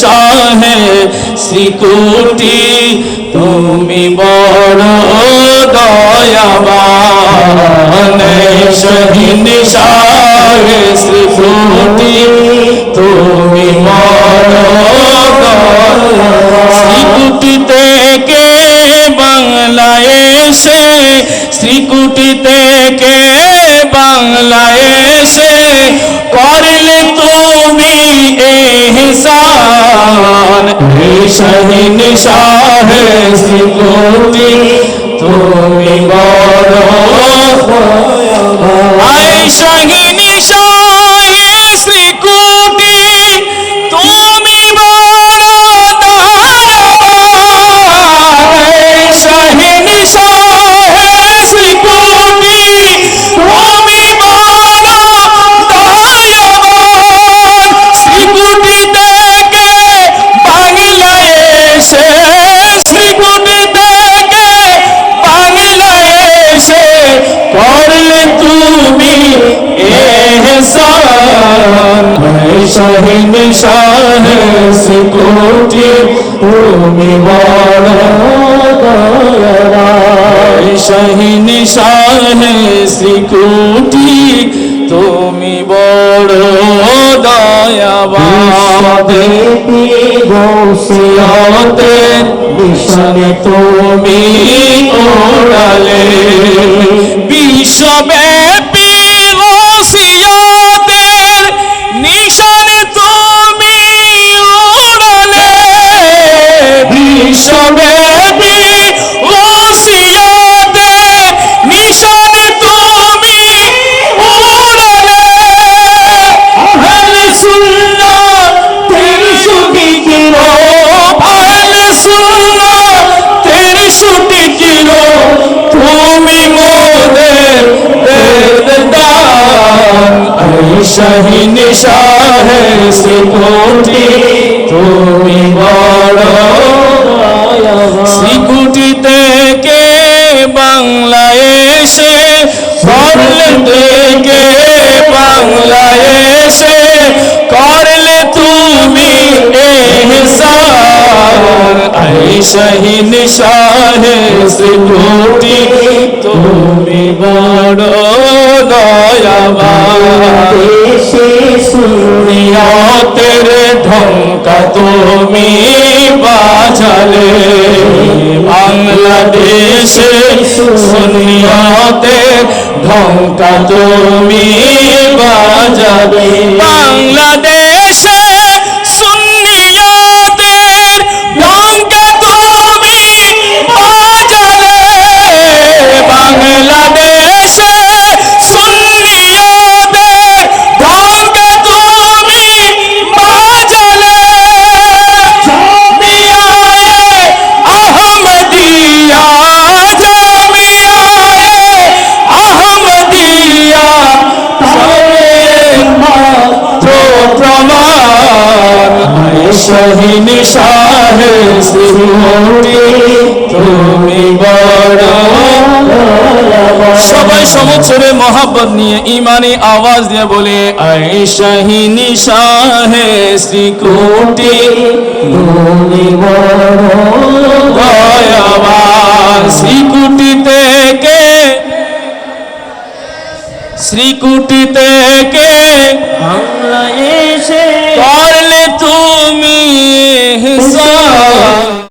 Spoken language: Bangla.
শাহ শ্রীকুটি, তুমি বড় দয়াবান। শহীন শাহ শ্রীকুটি, তুমি বড় শ্রীকুটি থেকে বাংলাদেশে শ্রীকুটি থেকে বাংলাদেশে করলে তুমি এহসান শহীন শাহ শ্রীকুটি তুমি বড় আই শহীন শাহ শ্রীকুটি তুমি বড় শাহ শ্রীকুটি তুমি বড় দয়াবান। দেবী সিয়তে মিশনে তুমি ওড়ালে। তেরি সুখী তুমি মোদের দেদান আই শাহ শ্রীকুটি, তুমি বড় শ্রীকুটি থেকে বাংলাদেশে করলে থেকে শহীদ শাহ শ্রীকুটি তুমি বড় দয়াবান। দেশে নিয়তের ঢঙ্কা তুমি বাজালে। বাংলাদেশে সুনিয়তের ঢঙ্কা তুমি বাজাবে বাংলাদেশে শহীদ শাহ তুমি সবাই সমুচরে মহাব্বত নিয়ে ইমানি আওয়াজ দিয়ে বলে আই শাহিনী শাহে শ্রীকুটি তুমি বড় কুটি থেকে বাংলাদেশে করলে তুমি হিসাব।